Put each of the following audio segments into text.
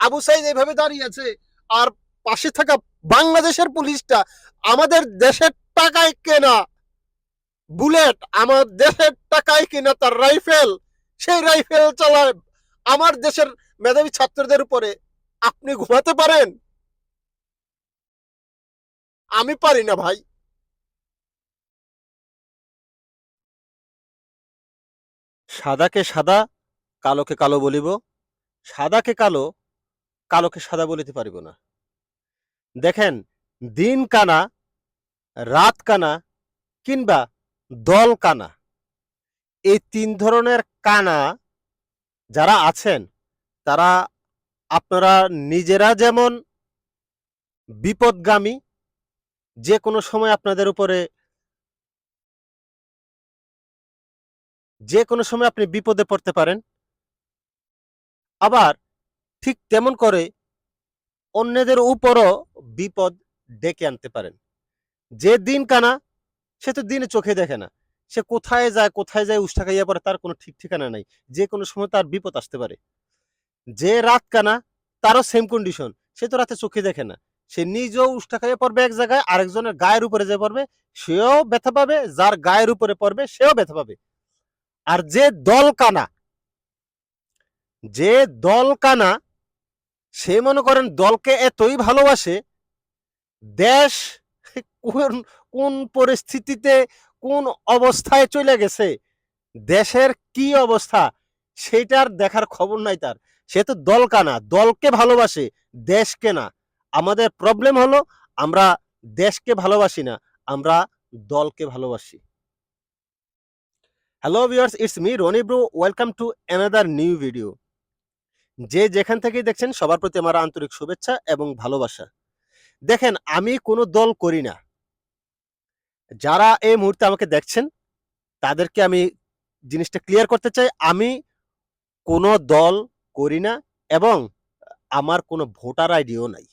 আবু সাইদ এইভাবে দাঁড়িয়ে আছে। আর পাশে থাকা বাংলাদেশের পুলিশটা, আমাদের দেশের টাকায় কেনা বুলেট, আমার দেশের টাকায় কেনা তার রাইফেল, সেই রাইফেল চালায় আমার দেশের মেধাবী ছাত্রদের উপরে। আপনি ঘুমাতে পারেন? আমি পারি না ভাই। সাদাকে সাদা, কালোকে কালো বলিব। সাদাকে কালো কালোকে সাদা বলিতে পারিব না। দেখেন দিন কানা রাত কানা কিংবা দল কানা এই তিন ধরনের কানা যারা আছেন, তারা আপনারা নিজেরা যেমন বিপদগামী, যে কোনো সময় আপনাদের উপরে, যে কোনো সময় আপনি বিপদে পড়তে পারেন। আবার ঠিক তেমন করে অন্যদের উপরও বিপদ ডেকে আনতে পারেন। যে দিন কানা, সে তো দিনে চোখে দেখে না। সে কোথায় যায় কোথায় যায়, উষ্ঠা খাইয়া পড়ে তার কোনো ঠিক ঠিকানা নাই। যে কোনো সময় তার বিপদ আসতে পারে। যে রাত কানা, তারও সেম কন্ডিশন সে তো রাতে চোখে দেখে না। সে নিজেও উষ্ঠা খাইয়া পড়বে এক জায়গায়, আরেকজনের গায়ের উপরে যে পড়বে, সেও ব্যথা পাবে, যার গায়ের উপরে পড়বে, সেও ব্যথা পাবে। আর যে দল কানা, যে দল কানা সে মনে করেন দলকে এতই ভালোবাসে, দেশ কোন কোন পরিস্থিতিতে, কোন অবস্থায় চলে গেছে, দেশের কি অবস্থা সেটার দেখার খবর নাই তার। সে তো দল কানা দলকে ভালোবাসে, দেশকে না। আমাদের প্রবলেম হলো, আমরা দেশকে ভালোবাসি না, আমরা দলকে ভালোবাসি। Hello viewers it's me Rony bro welcome to another new video যে যেখান থেকেই দেখছেন, সবার প্রতি আমার আন্তরিক শুভেচ্ছা এবং ভালোবাসা। দেখেন, আমি কোনো দল করি না। যারা এই মুহূর্তে আমাকে দেখছেন, তাদেরকে আমি জিনিসটা ক্লিয়ার করতে চাই, আমি কোনো দল করি না এবং আমার কোনো ভোটার আইডিও নাই।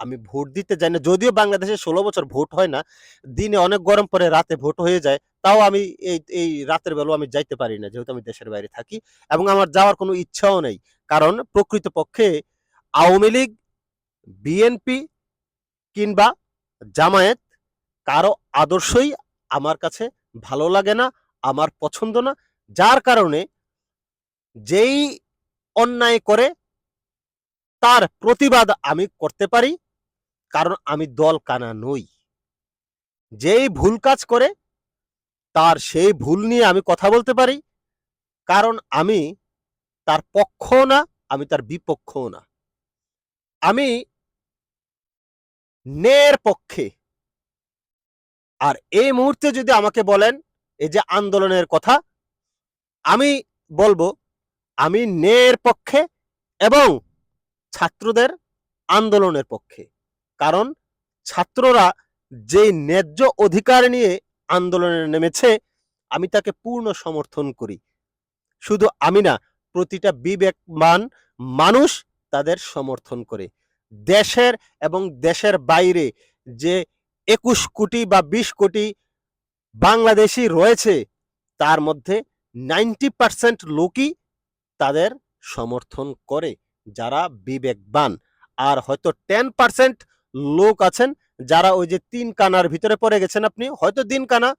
আমি ভোট দিতে যাই না। যদিও বাংলাদেশে ষোলো বছর ভোট হয় না, দিনে অনেক গরম পরে রাতে ভোট হয়ে যায়, তাও আমি এই এই রাতের বেলাও আমি যাইতে পারি না, যেহেতু আমি দেশের বাইরে থাকি এবং আমার যাওয়ার কোনো ইচ্ছাও নেই। কারণ প্রকৃতপক্ষে আওয়ামী লীগ বিএনপি কিংবা জামায়াত কারও আদর্শই আমার কাছে ভালো লাগে না, আমার পছন্দ না। যার কারণে যেই অন্যায় করে তার প্রতিবাদ আমি করতে পারি, কারণ আমি দল কানা নই। যেই ভুল কাজ করে তার সেই ভুল নিয়ে আমি কথা বলতে পারি, কারণ আমি তার পক্ষও না, আমি তার বিপক্ষও না। আমি ন্যায়ের পক্ষে। আর এই মুহূর্তে যদি আমাকে বলেন, এই যে আন্দোলনের কথা, আমি বলব, আমি ন্যায়ের পক্ষে এবং ছাত্রদের আন্দোলনের পক্ষে। কারণ ছাত্ররা যেই ন্যায্য অধিকার নিয়ে আন্দোলনে নেমেছে, আমি তাকে পূর্ণ সমর্থন করি। শুধু আমি না প্রতিটা বিবেকমান মানুষ তাদের সমর্থন করে। দেশের এবং দেশের বাইরে যে একুশ কোটি বা বিশ কোটি বাংলাদেশি রয়েছে, তার মধ্যে নাইনটি পার্সেন্ট লোকই তাদের সমর্থন করে, যারা বিবেকবান। আর হয়তো টেন পার্সেন্ট লোক আছেন, যারা ওই যে তিন কানার ভিতরে পড়ে গেছেন আপনি, হয়তো দিন কানা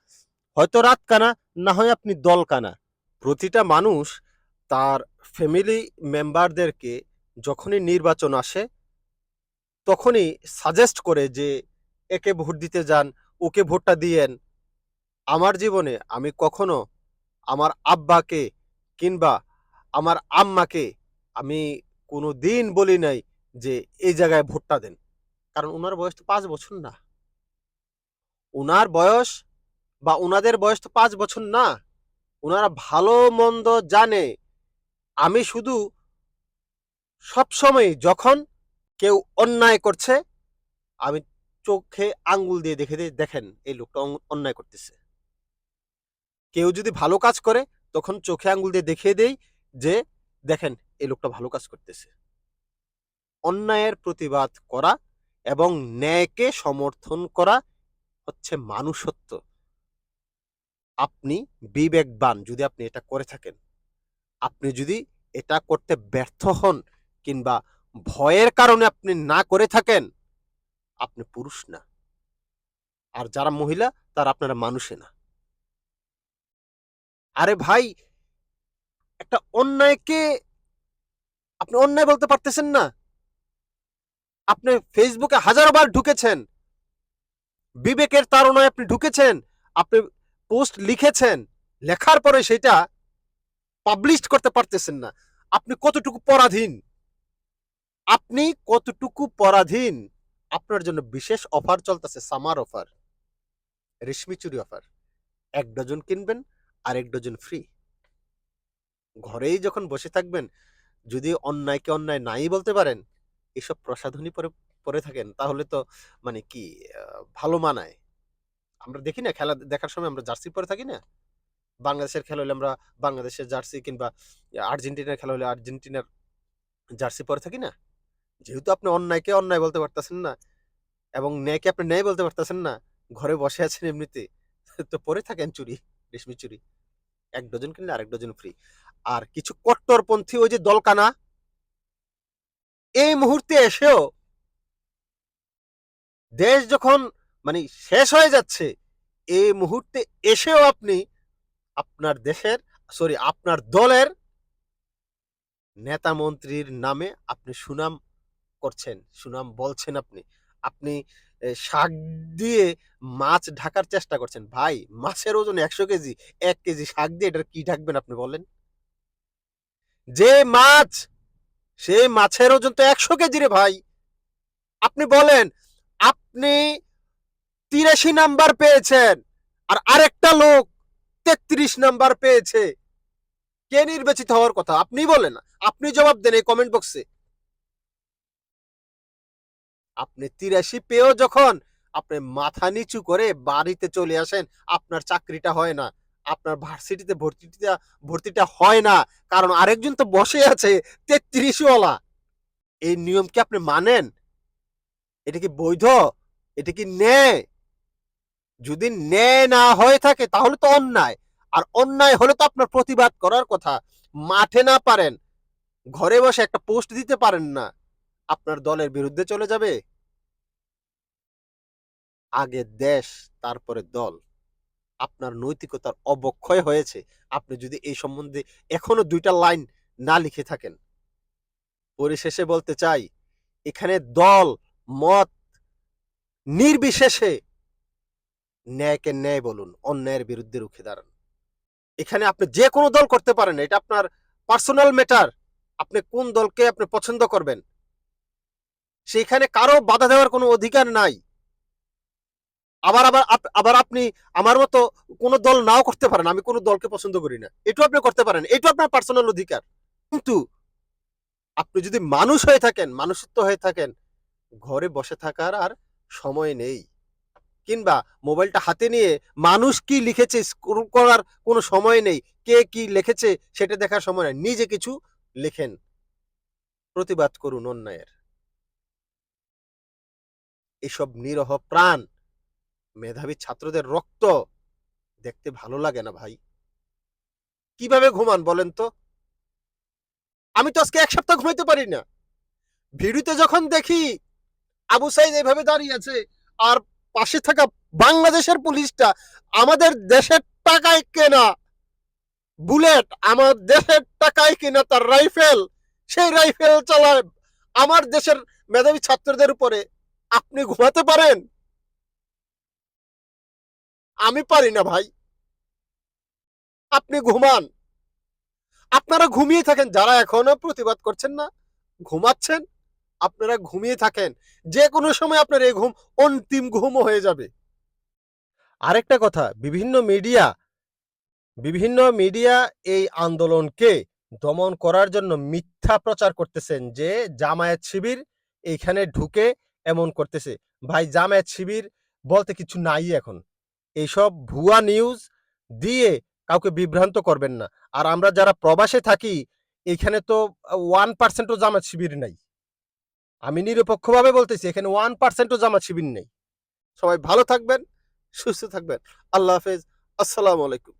হয়তো রাত কানা না হয় আপনি দল কানা প্রতিটা মানুষ তার ফ্যামিলি মেম্বারদেরকে যখনই নির্বাচন আসে, তখনই সাজেস্ট করে যে, একে ভোট দিতে যান, ওকে ভোটটা দিয়েন। আমার জীবনে আমি কখনো আমার আব্বাকে কিংবা আমার আম্মাকে আমি কোনো দিন বলি নাই যে, এই জায়গায় ভোটটা দেন। কারণ ওনার বয়স তো পাঁচ বছর না। ওনার বয়স বা ওনাদের বয়স তো পাঁচ বছর না। ওনারা ভালো মন্দ জানে। আমি শুধু সবসময় যখন কেউ অন্যায় করছে, আমি চোখে আঙ্গুল দিয়ে দেখে দিয়ে দেখেন এই লোকটা অন্যায় করতেছে। কেউ যদি ভালো কাজ করে, তখন চোখে আঙ্গুল দিয়ে দেখিয়ে দেই যে, দেখেন এই লোকটা ভালো কাজ করতেছে। অন্যায়ের প্রতিবাদ করা এবং ন্যায়কে সমর্থন করা হচ্ছে মানুষত্ব। আপনি বিবেকবান যদি আপনি এটা করে থাকেন। আপনি যদি এটা করতে ব্যর্থ হন কিংবা ভয়ের কারণে আপনি না করে থাকেন, আপনি পুরুষ না। আর যারা মহিলা, তারা আপনারা মানুষে না। আরে ভাই, একটা অন্যায়কে আপনি অন্যায় বলতে পারতেছেন না। আপনি ফেসবুকে হাজারো বার ঢুকেছেন। বিবেকের তাড়নায় আপনি ঢুকেছেন। আপনি পোস্ট লিখেছেন। লেখার পরে সেটা পাবলিশ করতে পারতেছেন না। আপনি কতটুকু পরাধীন? আপনি কতটুকু পরাধীন? আপনার জন্য বিশেষ অফার চলতেছে সামার অফার রেশমি চুরি অফার এক ডজন কিনবেন আর এক ডজন ফ্রি ঘরেই যখন বসে থাকবেন, যদি অন্যায়কে অন্যায় নাই বলতে পারেন, এসব প্রসাধনী পরে পরে থাকেন, তাহলে তো মানে কি ভালো মানায়। আমরা দেখি না, খেলা দেখার সময় আমরা জার্সি পরে থাকি না? বাংলাদেশের খেলা হলে আমরা বাংলাদেশের জার্সি কিংবা আর্জেন্টিনার খেলা হলে আর্জেন্টিনার জার্সি পরে থাকি না? যেহেতু আপনি অন্যায়কে অন্যায় বলতে পারতেছেন না এবং ন্যায়কে আপনি ন্যায় বলতে পারতেছেন না, ঘরে বসে আছেন এমনিতে, তো পরে থাকেন চুরি, রেশমি চুরি। এক ডজন কিনলে আরেক ডজন ফ্রি আর কিছু কট্টরপন্থী ওই যে দলকানা, এই মুহূর্তে এসেও দেশ যখন মানে শেষ হয়ে যাচ্ছে, এই মুহূর্তে এসেও আপনি আপনার দেশের সরি আপনার দলের নেতা মন্ত্রীর নামে আপনি সুনাম করছেন, সুনাম বলছেন আপনি। আপনি শাক দিয়ে মাছ ঢাকার চেষ্টা করছেন। ভাই, মাছের ওজন একশো কেজি, এক কেজি শাক দিয়ে এটার কি ঢাকবেন আপনি বলেন? যে মাছ, সে মাছের ওজন তো একশো কেজি রে ভাই। আপনি বলেন, আপনি তিরাশি নাম্বার পেয়েছেন, আর আরেকটা লোক তেত্রিশ নাম্বার পেয়েছে। কে নির্বাচিত হওয়ার কথা? আপনি বলেন। আপনি জবাব দেন এই কমেন্ট বক্সে আপনি তিরাশি পেয়েও যখন আপনি মাথা নিচু করে বাড়িতে চলে আসেন, আপনার চাকরিটা হয় না। আপনার ভার্সিটিতে ভর্তিটা ভর্তিটা হয় না। কারণ আরেকজন তো বসে আছে তেত্রিশ ওয়ালা এই নিয়ম কি আপনি মানেন? এটা কি বৈধ? এটা কি ন্যায়? যদি ন্যায় না হয়ে থাকে, তাহলে তো অন্যায়। আর অন্যায় হলে তো আপনার প্রতিবাদ করার কথা। মাঠে না পারেন, ঘরে বসে একটা পোস্ট দিতে পারেন না। আপনার দলের বিরুদ্ধে চলে যাবে। আগে দেশ, তারপরে দল। আপনার নৈতিকতার অবক্ষয় হয়েছে। আপনি যদি এই সম্বন্ধে এখনও দুইটা লাইন না লিখে থাকেন, পরিশেষে বলতে চাই, এখানে দল, মত নির্বিশেষে ন্যায়কে ন্যায় বলুন, অন্যায়ের বিরুদ্ধে রুখে দাঁড়ান। এখানে আপনি যে কোনো দল করতে পারেন, এটা আপনার পার্সোনাল ম্যাটার আপনি কোন দলকে আপনি পছন্দ করবেন? সেখানে কারও বাধা দেওয়ার কোনো অধিকার নাই। আবার আবার আবার আপনি আমার মতো কোনো দল নাও করতে পারেন, আমি কোনো দলকে পছন্দ করি না। এটু আপনি করতে পারেন এটু আপনার পার্সোনাল অধিকার। কিন্তু আপনি যদি মানুষ হয়ে থাকেন, মানুষত্ব হয়ে থাকেন, ঘরে বসে থাকার আর সময় নেই। কিংবা মোবাইলটা হাতে নিয়ে মানুষ কি লিখেছে, স্ক্রল করার কোনো সময় নেই, কে কি লিখেছে সেটা দেখার সময় নেই, নিজে কিছু লেখেন। প্রতিবাদ করুন অন্যায়ের। এসব নিরহ প্রাণ, মেধাবী ছাত্রদের রক্ত দেখতে ভালো লাগে না ভাই। কীভাবে ঘুমান বলেন তো? আমি তো আজকে এক সপ্তাহ ঘুমাইতে পারি না। ভিডিওতে যখন দেখি আবু সাইদ এভাবে দাঁড়িয়ে আছে, আর পাশে থাকা বাংলাদেশের পুলিশটা আমাদের দেশের টাকায় কেনা বুলেট, আমার দেশের টাকায় কেনা তার রাইফেল, সেই রাইফেল চালায় আমার দেশের মেধাবী ছাত্রদের উপরে। আপনি ঘুমাতে পারেন? আমি পারি না ভাই। আপনি ঘুমান। আপনারা ঘুমিয়ে থাকেন, যারা এখনও প্রতিবাদ করছেন না, ঘুমাচ্ছেন। আপনারা ঘুমিয়ে থাকেন। যে কোনো সময় আপনার এই ঘুম অন্তিম ঘুমও হয়ে যাবে। আরেকটা কথা, বিভিন্ন মিডিয়া বিভিন্ন মিডিয়া এই আন্দোলনকে দমন করার জন্য মিথ্যা প্রচার করতেছেন যে জামায়াত শিবির এইখানে ঢুকে এমন করতেছে। ভাই, জামায়াত শিবির বলতে কিছু নাই এখন। এইসব ভুয়া নিউজ দিয়ে কাউকে বিভ্রান্ত করবেন না। আর আমরা যারা প্রবাসে থাকি এখানে তো ওয়ান পার্সেন্টও জামায়াত শিবির নাই। আমি নিরপেক্ষভাবে বলতেছি, এখানে ওয়ান পার্সেন্টও জামাত শিবির নেই। সবাই ভালো থাকবেন, সুস্থ থাকবেন। আল্লাহ হাফেজ। আসসালামু আলাইকুম।